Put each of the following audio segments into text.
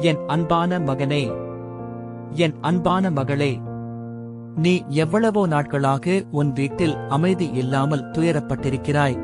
என் அன்பான மகனே என் அன்பான மகளே நீ எவ்வளவோ நாட்களாக உன் வீட்டில் அமைதி இல்லாமல் துயரப்பட்டிருக்கிறாய்.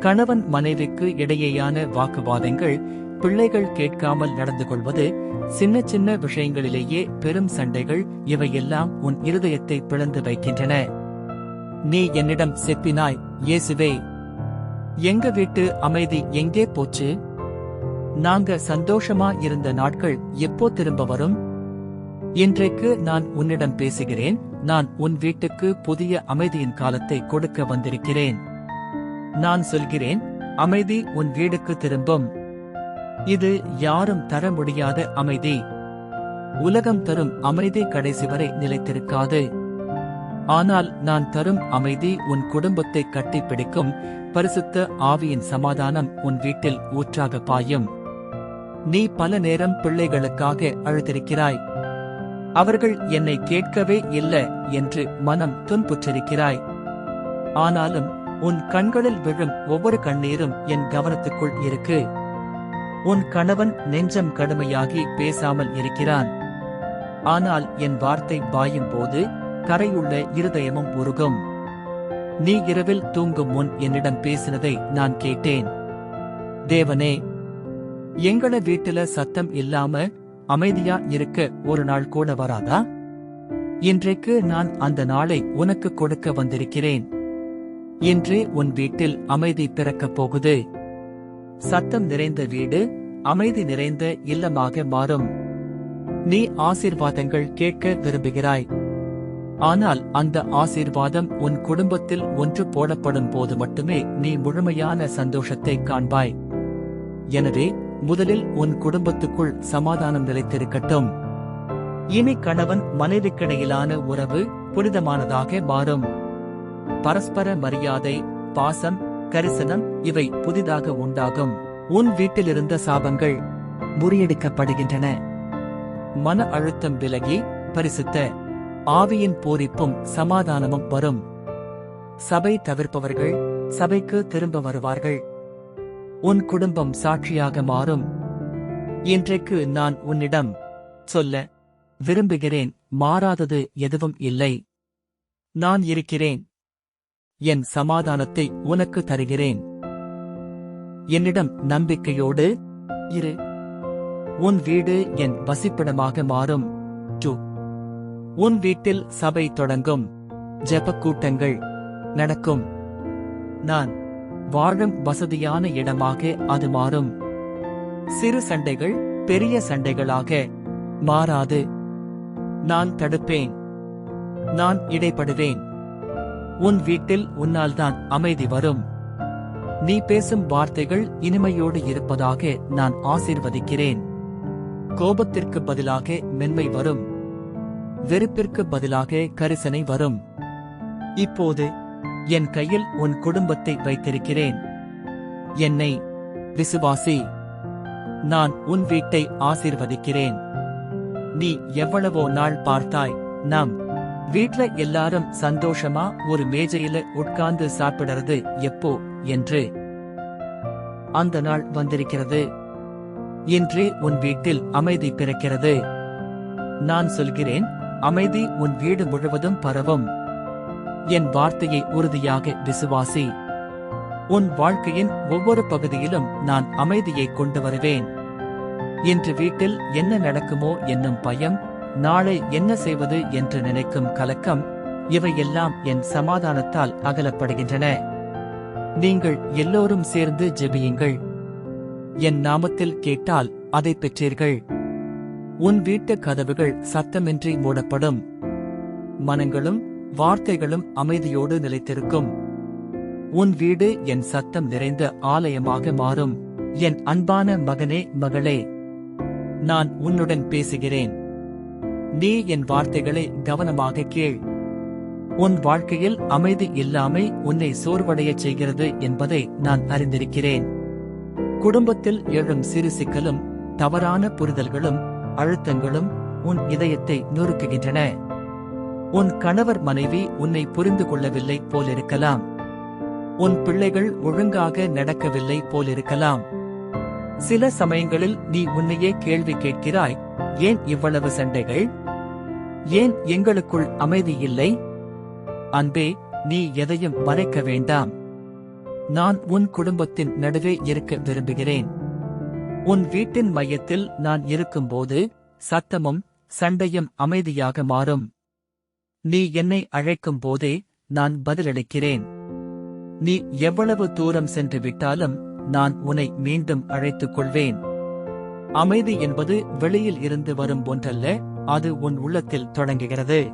கணவன் மனைவிக்கு இடையேயான வாக்குவாதங்கள் பிள்ளைகள் கேட்காமல் நடந்து கொள்வது சின்ன சின்ன விஷயங்களிலேயே பெரும் சண்டைகள் இவையெல்லாம் உன் இருதயத்தை பிளந்து வைக்கின்றன. நீ என்னிடம் செப்பினாய் இயேசுவே எங்க வீட்டு அமைதி எங்கே போச்சு? நாங்க சந்தோஷமா இருந்த நாட்கள் எப்போ திரும்ப வரும்? இன்றைக்கு நான் உன்னிடம் பேசுகிறேன். நான் உன் வீட்டுக்கு புதிய அமைதியின் காலத்தை கொடுக்க வந்திருக்கிறேன். நான் சொல்கிறேன் அமைதி உன் வீடுக்கு திரும்பும். இது யாரும் தர முடியாத அமைதி. உலகம் தரும் அமைதி கடைசி வரை நிலைத்திருக்காது. ஆனால் நான் தரும் அமைதி உன் குடும்பத்தை கட்டிப்பிடிக்கும். பரிசுத்த ஆவியின் சமாதானம் உன் வீட்டில் ஊற்றாக பாயும். நீ பல நேரம் பிள்ளைகளுக்காக அழுதிருக்கிறாய். அவர்கள் என்னை கேட்கவே இல்ல என்று மனம் துன்புற்றிருக்கிறாய். ஆனாலும் உன் கண்களில் விழும் ஒவ்வொரு கண்ணீரும் என் கவனத்துக்குள் இருக்கு. உன் கணவன் நெஞ்சம் கடுமையாகி பேசாமல் இருக்கிறான். ஆனால் என் வார்த்தை பாயும் போது கரையுள்ள இருதயமும் உருகும். நீ இரவில் தூங்கும் முன் என்னிடம் பேசினதை நான் கேட்டேன். தேவனே எங்கள வீட்டுல சத்தம் இல்லாம அமைதியா இருக்க ஒரு நாள் கூட வராதா? இன்றைக்கு நான் அந்த நாளை உனக்கு கொடுக்க வந்திருக்கிறேன். இன்று உன் வீட்டில் அமைதி பிறக்கப் போகுது. சத்தம் நிறைந்த வீடு அமைதி நிறைந்த இல்லமாக மாறும். நீ ஆசீர்வாதங்கள் கேட்க விரும்புகிறாய். ஆனால் அந்த ஆசீர்வாதம் உன் குடும்பத்தில் ஒன்று போடப்படும் போது மட்டுமே நீ முழுமையான சந்தோஷத்தை காண்பாய். எனவே முதலில் உன் குடும்பத்துக்குள் சமாதானம் நிலைத்திருக்கட்டும். இனி கணவன் மனைவிக்கிடையிலான உறவு புனிதமானதாக மாறும். பரஸ்பர மரியாதை பாசம் கரிசனம் இவை புதிதாக உண்டாகும். உன் வீட்டிலிருந்த சாபங்கள் முறியடிக்கப்படுகின்றன. மன அழுத்தம் விலகி பரிசுத்த ஆவியின் பூரிப்பும் சமாதானமும் வரும். சபை தவிர்ப்பவர்கள் சபைக்கு திரும்ப வருவார்கள். உன் குடும்பம் சாட்சியாக மாறும். இன்றைக்கு நான் உன்னிடம் சொல்ல விரும்புகிறேன் மாறாதது எதுவும் இல்லை. நான் இருக்கிறேன். என் சமாதானத்தை உனக்கு தருகிறேன். என்னிடம் நம்பிக்கையோடு இரு. உன் வீடு என் வசிப்பிடமாக மாறும். டூ. உன் வீட்டில் சபை தொடங்கும். ஜெபக்கூட்டங்கள் நடக்கும். நான் வாழும் வசதியான இடமாக அது மாறும். சிறு சண்டைகள் பெரிய சண்டைகளாக மாறாது. நான் தடுப்பேன். நான் இடைப்படுவேன். உன் வீட்டில் உன்னால்தான் அமைதி வரும். நீ பேசும் வார்த்தைகள் இனிமையோடு இருப்பதாக நான் ஆசிர்வதிக்கிறேன். கோபத்திற்கு பதிலாக மென்மை வரும். வெறுப்பிற்கு பதிலாக கரிசனை வரும். இப்போது என் கையில் உன் குடும்பத்தை வைத்திருக்கிறேன். என்னை விசுவாசி நான் உன் வீட்டை ஆசீர்வதிக்கிறேன். நீ எவ்வளவோ நாள் பார்த்தாய் நம் வீட்ல எல்லாரும் சந்தோஷமா ஒரு மேஜையில உட்கார்ந்து சாப்பிடுறது எப்போ என்று. அந்த நாள் வந்திருக்கிறது. இன்றே உன் வீட்டில் அமைதி பிறக்கிறது. நான் சொல்கிறேன் அமைதி உன் வீடு முழுவதும் பரவும். என் வார்த்தையை உறுதியாக விசுவாசி. உன் வாழ்க்கையின் ஒவ்வொரு பகுதியிலும் நான் அமைதியை கொண்டு வருவேன். இன்று வீட்டில் என்ன நடக்குமோ என்னும் பயம் நாளை என்ன செய்வது என்று நினைக்கும் கலக்கம் இவையெல்லாம் என் சமாதானத்தால் அகலப்படுகின்றன. நீங்கள் எல்லோரும் சேர்ந்து ஜெபியுங்கள். என் நாமத்தில் கேட்டால் அதை பெற்றீர்கள். உன் வீட்டு கதவுகள் சத்தமின்றி மூடப்படும். மனங்களும் வார்த்தைகளும் அமைதியோடு நிலைத்திருக்கும். உன் வீடு என் சத்தம் நிறைந்த ஆலயமாக மாறும். என் அன்பான மகனே மகளே நான் உன்னுடன் பேசுகிறேன். நீ என் வார்த்தைகளை கவனமாக கேள். உன் வாழ்க்கையில் அமைதி இல்லாமை உன்னை சோர்வடையச் செய்கிறது என்பதை நான் அறிந்திருக்கிறேன். குடும்பத்தில் எழும் சிறு சிக்கலும் தவறான புரிதல்களும் அழுத்தங்களும் உன் இதயத்தை நொறுக்குகின்றன. உன் கணவர் மனைவி உன்னை புரிந்து கொள்ளவில்லை போலிருக்கலாம். உன் பிள்ளைகள் ஒழுங்காக நடக்கவில்லை போலிருக்கலாம். சில சமயங்களில் நீ உன்னையே கேள்வி கேட்கிறாய் ஏன் இவ்வளவு சண்டைகள்? ஏன் எங்களுக்குள் அமைதி இல்லை? அன்பே நீ எதையும் மறைக்க வேண்டாம். நான் உன் குடும்பத்தின் நடுவே இருக்க விரும்புகிறேன். உன் வீட்டின் மையத்தில் நான் இருக்கும்போது சத்தமும் சண்டையும் அமைதியாக மாறும். நீ என்னை அழைக்கும் போதே நான் பதிலளிக்கிறேன். நீ எவ்வளவு தூரம் சென்று விட்டாலும் நான் உன்னை மீண்டும் அழைத்துக் கொள்வேன். அமைதி என்பது வெளியில் இருந்து வரும் ஒன்றல்ல அது உன் உள்ளத்தில் தொடங்குகிறது.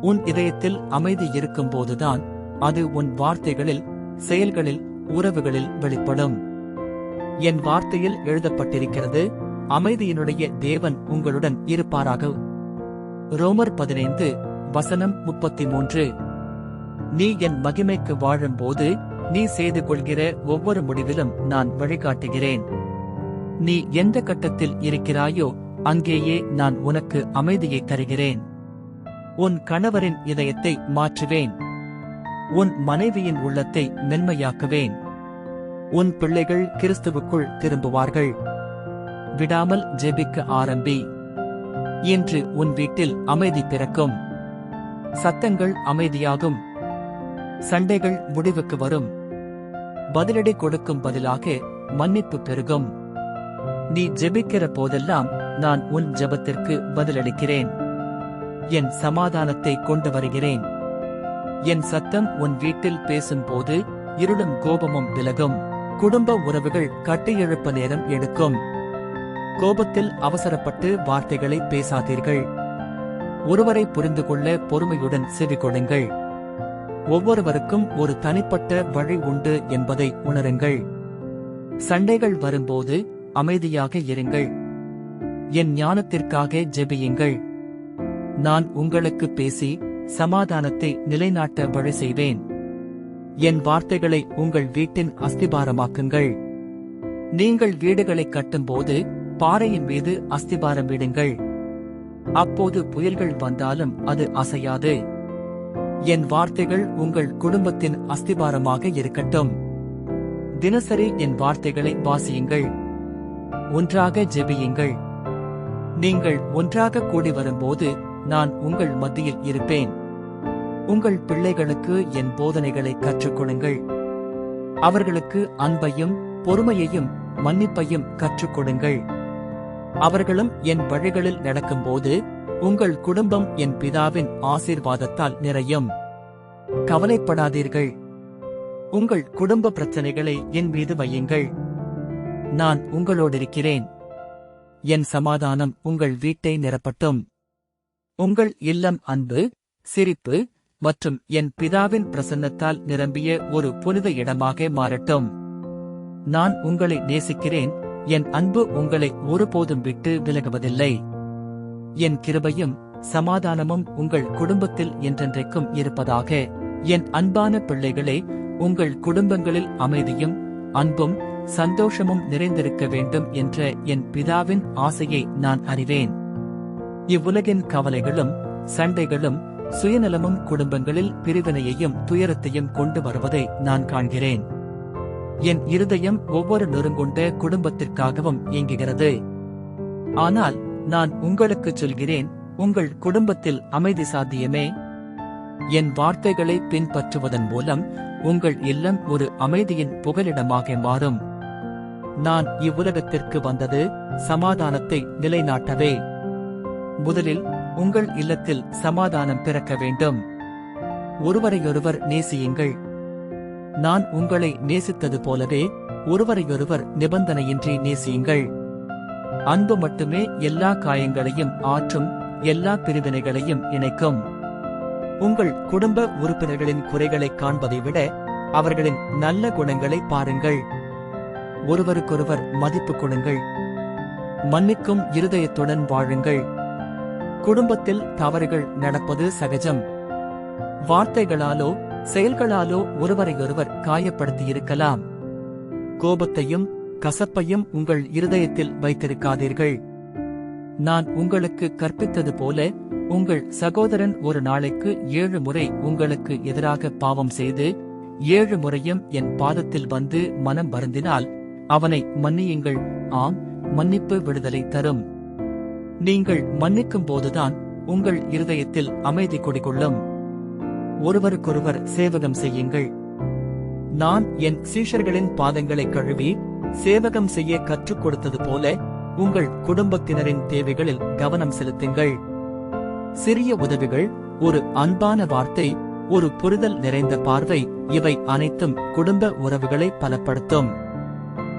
உன் இதயத்தில் அமைதி இருக்கும்போதுதான் அது உன் வார்த்தைகளில் செயல்களில் உறவுகளில் வெளிப்படும். என் வார்த்தையில் எழுதப்பட்டிருக்கிறது அமைதியினுடைய தேவன் உங்களுடன் இருப்பாராக. ரோமர் பதினைந்து வசனம் முப்பத்தி மூன்று நீ என் மகிமைக்கு வாழும்போது நீ செய்து கொள்கிற ஒவ்வொரு முடிவிலும் நான் வழிகாட்டுகிறேன். நீ எந்த கட்டத்தில் இருக்கிறாயோ அங்கேயே நான் உனக்கு அமைதியை தருகிறேன். உன் கணவரின் இதயத்தை மாற்றுவேன். உன் மனைவியின் உள்ளத்தை மென்மையாக்குவேன். உன் பிள்ளைகள் கிறிஸ்துவுக்குள் திரும்புவார்கள். விடாமல் ஜெபிக்க ஆரம்பி. இன்று உன் வீட்டில் அமைதி பிறக்கும். சத்தங்கள் அமைதியாகும். சண்டைகள் முடிவுக்கு வரும். பதிலடி கொடுக்கும் பதிலாக மன்னிப்பு பெருகும். நீ ஜெபிக்கிற போதெல்லாம் நான் உன் ஜெபத்திற்கு பதிலளிக்கிறேன். என் சமாதானத்தை கொண்டு வருகிறேன். என் சத்தம் உன் வீட்டில் பேசும்போது இருளும் கோபமும் விலகும். குடும்ப உறவுகள் கட்டியெழுப்ப நேரம் எடுக்கும். கோபத்தில் அவசரப்பட்டு வார்த்தைகளை பேசாதீர்கள். ஒருவரை புரிந்து கொள்ள பொறுமையுடன் செவி கொள்ளுங்கள் ஒவ்வொருவருக்கும் ஒரு தனிப்பட்ட வழி உண்டு என்பதை உணருங்கள். சண்டைகள் வரும்போது அமைதியாக இருங்கள். என் ஞானத்திற்காக ஜெபியுங்கள். நான் உங்களுக்கு பேசி சமாதானத்தை நிலைநாட்ட வழி செய்வேன். என் வார்த்தைகளை உங்கள் வீட்டின் அஸ்திபாரமாக்குங்கள். நீங்கள் வீடுகளை கட்டும்போது பாறையின் மீது அஸ்திபாரம் விடுங்கள் அப்போது புயல்கள் வந்தாலும் அது அசையாது. என் வார்த்தைகள் உங்கள் குடும்பத்தின் அஸ்திபாரமாக இருக்கட்டும். தினசரி என் வார்த்தைகளை வாசியுங்கள். ஒன்றாக ஜெபியுங்கள். நீங்கள் ஒன்றாக கூடி வரும்போது நான் உங்கள் மத்தியில் இருப்பேன். உங்கள் பிள்ளைகளுக்கு என் போதனைகளை கற்றுக்கொடுங்கள். அவர்களுக்கு அன்பையும் பொறுமையையும் மன்னிப்பையும் கற்றுக்கொடுங்கள். அவர்களும் என் வழிகளில் நடக்கும்போது உங்கள் குடும்பம் என் பிதாவின் ஆசீர்வாதத்தால் நிறையும். கவலைப்படாதீர்கள். உங்கள் குடும்ப பிரச்சனைகளை என் மீது வையுங்கள். நான் உங்களோடிருக்கிறேன். என் சமாதானம் உங்கள் வீட்டை நிரப்பட்டும். உங்கள் இல்லம் அன்பு சிரிப்பு மற்றும் என் பிதாவின் பிரசன்னத்தால் நிரம்பிய ஒரு புனித இடமாக மாறட்டும். நான் உங்களை நேசிக்கிறேன். என் அன்பு உங்களை ஒருபோதும் விட்டு விலகுவதில்லை. என் கிருபையும் சமாதானமும் உங்கள் குடும்பத்தில் என்றென்றைக்கும் இருப்பதாக. என் அன்பான பிள்ளைகளே உங்கள் குடும்பங்களில் அமைதியும் அன்பும் சந்தோஷமும் நிறைந்திருக்க வேண்டும் என்ற என் பிதாவின் ஆசையை நான் அறிவேன். இவ்வுலகின் கவலைகளும் சண்டைகளும் சுயநலமும் குடும்பங்களில் பிரிவினையையும் துயரத்தையும் கொண்டு வருவதை நான் காண்கிறேன். என் இருதயம் ஒவ்வொரு நொறுங்குண்ட குடும்பத்திற்காகவும் இயங்குகிறது. ஆனால் நான் உங்களுக்குச் சொல்கிறேன் உங்கள் குடும்பத்தில் அமைதி சாத்தியமே. என் வார்த்தைகளை பின்பற்றுவதன் மூலம் உங்கள் இல்லம் ஒரு அமைதியின் புகலிடமாக மாறும். நான் இவ்வுலகத்திற்கு வந்தது சமாதானத்தை நிலைநாட்டவே. முதலில் உங்கள் இல்லத்தில் சமாதானம் பிறக்க வேண்டும். ஒருவரையொருவர் நேசியுங்கள். நான் உங்களை நேசித்தது போலவே ஒருவரையொருவர் நிபந்தனையின்றி நேசியுங்கள். அன்பு மட்டுமே எல்லா காயங்களையும் ஆற்றும் எல்லா பிரிவினைகளையும் இணைக்கும். உங்கள் குடும்ப உறுப்பினர்களின் குறைகளை காண்பதை விட அவர்களின் நல்ல குணங்களை பாருங்கள். ஒருவருக்கொருவர் மதிப்பு கொடுங்கள். மன்னிக்கும் இருதயத்துடன் வாழுங்கள். குடும்பத்தில் தவறுகள் நடப்பது சகஜம். வார்த்தைகளாலோ செயல்களாலோ ஒருவரையொருவர் காயப்படுத்தியிருக்கலாம். கோபத்தையும் கசப்பையும் உங்கள் இருதயத்தில் வைத்திருக்காதீர்கள். நான் உங்களுக்கு கற்பித்தது போல உங்கள் சகோதரன் ஒரு நாளைக்கு ஏழு முறை உங்களுக்கு எதிராக பாவம் செய்து ஏழு முறையும் என் பாதத்தில் வந்து மனம் வருந்தினால் அவனை மன்னியுங்கள். ஆம் மன்னிப்பு விடுதலை தரும். நீங்கள் மன்னிக்கும் போதுதான் உங்கள் இருதயத்தில் அமைதி குடிகொள்ளும். ஒருவருக்கொருவர் சேவகம் செய்யுங்கள். நான் என் சீஷர்களின் பாதங்களை கழுவி சேவகம் செய்ய கற்றுக் கொடுத்தது போல உங்கள் குடும்பத்தினரின் தேவைகளில் கவனம் செலுத்துங்கள். சிறிய உதவிகள் ஒரு அன்பான வார்த்தை ஒரு புரிதல் நிறைந்த பார்வை இவை அனைத்தும் குடும்ப உறவுகளை பலப்படுத்தும்.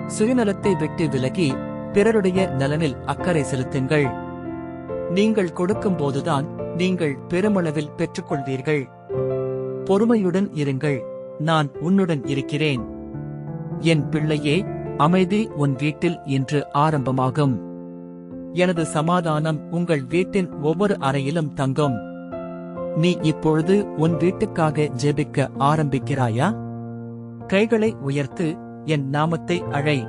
சுயநலத்தை விட்டு விலகி பிறருடைய நலனில் அக்கறை செலுத்துங்கள். நீங்கள் கொடுக்கும் போதுதான் நீங்கள் பெருமளவில் பெற்றுக்கொள்வீர்கள். பொறுமையுடன் இருங்கள். நான் உன்னுடன் இருக்கிறேன். என் பிள்ளையே அமைதி உன் வீட்டில் இன்று ஆரம்பமாகும். எனது சமாதானம் உங்கள் வீட்டின் ஒவ்வொரு அறையிலும் தங்கும். நீ இப்பொழுது உன் வீட்டுக்காக ஜெபிக்க ஆரம்பிக்கிறாயா? கைகளை உயர்த்து என் நாமத்தை அழை.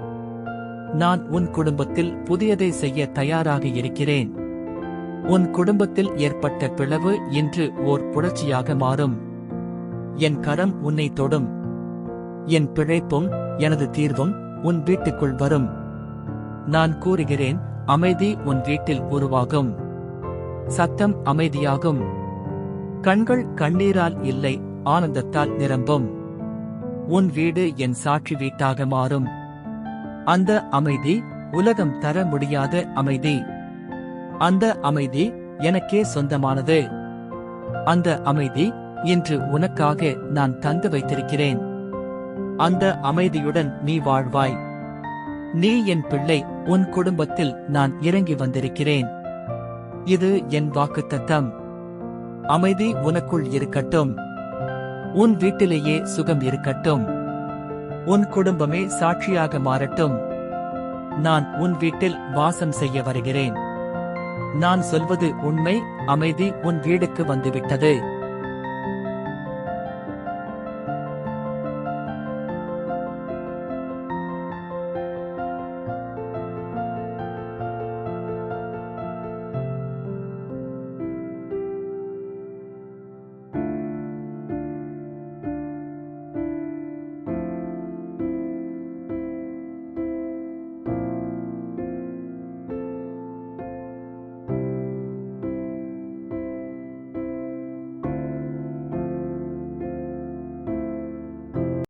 நான் உன் குடும்பத்தில் புதியதை செய்ய தயாராக இருக்கிறேன். உன் குடும்பத்தில் ஏற்பட்ட பிளவு இன்று ஓர் புரட்சியாக மாறும். என் கரம் உன்னை தொடும். என் பிழைப்பும் எனது தீர்வும் உன் வீட்டுக்குள் வரும். நான் கூறுகிறேன் அமைதி உன் வீட்டில் உருவாகும். சத்தம் அமைதியாகும். கண்கள் கண்ணீரால் இல்லை ஆனந்தத்தால் நிரம்பும். உன் வீடு என் சாட்சி வீட்டாக மாறும். அந்த அமைதி உலகம் தர முடியாத அமைதி. அந்த அமைதி எனக்கே சொந்தமானது. அந்த அமைதி இன்று உனக்காக நான் தந்து வைத்திருக்கிறேன். அந்த அமைதியுடன் நீ வாழ்வாய். நீ என் பிள்ளை உன் குடும்பத்தில் நான் இறங்கி வந்திருக்கிறேன். இது என் வாக்குத்தத்தம். அமைதி உனக்குள் இருக்கட்டும். உன் வீட்டிலேயே சுகம் இருக்கட்டும். உன் குடும்பமே சாட்சியாக மாறட்டும். நான் உன் வீட்டில் வாசம் செய்ய வருகிறேன். நான் சொல்வது உண்மை அமைதி உன் வீடுக்கு வந்துவிட்டது.